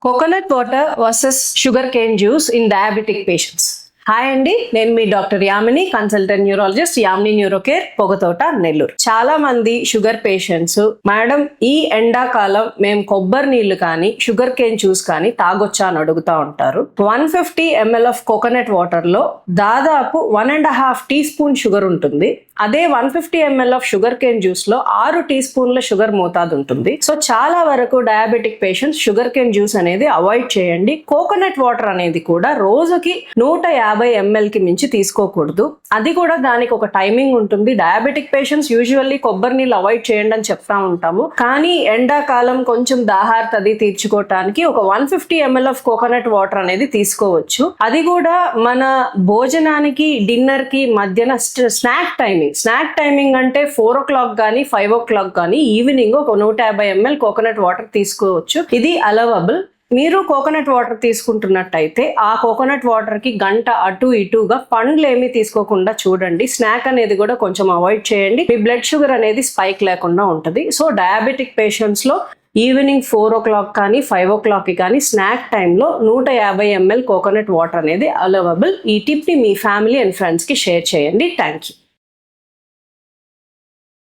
Coconut water versus sugarcane juice in diabetic patients. Hi అండి నేను మీ doctor Yamini consultant neurologist Yamini Neurocare Pogathota Nellore. చాలా మంది sugar patients madam ఈ ఎండాకాలం మేము కొబ్బరి నీళ్ళు కానీ షుగర్ కేన్ జ్యూస్ కానీ తాగొచ్చా అని అడుగుతా ఉంటారు. One fifty ML of coconut వాటర్లో దాదాపు one and half teaspoon sugar ఉంటుంది. అదే one fifty ML of sugar cane జ్యూస్లో ఆరు టీ స్పూన్ల షుగర్ మోతాదు ఉంటుంది. సో చాలా వరకు diabetic patients sugar cane juice అనేది అవాయిడ్ చేయండి. కోకోనట్ వాటర్ అనేది కూడా రోజుకి నూట యాభై ఎంఎల్కి మించి తీసుకోకూడదు. అది కూడా దానికి ఒక టైమింగ్ ఉంటుంది. డయాబెటిక్ పేషెంట్స్ యూజువల్లీ కొబ్బరి నీళ్ళు అవాయిడ్ చేయండి అని చెప్తా ఉంటాము. కానీ ఎండాకాలం కొంచెం దాహార్త అది తీర్చుకోవటానికి ఒక one fifty ML of coconut water అనేది తీసుకోవచ్చు. అది కూడా మన భోజనానికి డిన్నర్కి మధ్యన స్నాక్ టైమింగ్ స్నాక్ టైమింగ్ అంటే ఫోర్ ఓ క్లాక్ కానీ ఫైవ్ ఓ క్లాక్ కానీ ఈవినింగ్ ఒక నూట యాభై ఎంఎల్ కోకోనట్ వాటర్ తీసుకోవచ్చు. ఇది అలవబుల్ మీరు కోకోనట్ వాటర్ తీసుకుంటున్నట్టయితే ఆ కోకోనట్ వాటర్కి గంట అటు ఇటుగా పండ్లు ఏమీ తీసుకోకుండా చూడండి. స్నాక్ అనేది కూడా కొంచెం అవాయిడ్ చేయండి. మీ బ్లడ్ షుగర్ అనేది స్పైక్ లేకుండా ఉంటుంది. సో డయాబెటిక్ పేషెంట్స్లో ఈవినింగ్ ఫోర్ ఓ క్లాక్ కానీ ఫైవ్ ఓ క్లాక్కి కానీ స్నాక్ టైంలో నూట యాభై ఎంఎల్ కోకోనట్ వాటర్ అనేది అవైలబుల్. ఈ టిప్ని మీ ఫ్యామిలీ అండ్ ఫ్రెండ్స్కి షేర్ చేయండి. Thank you.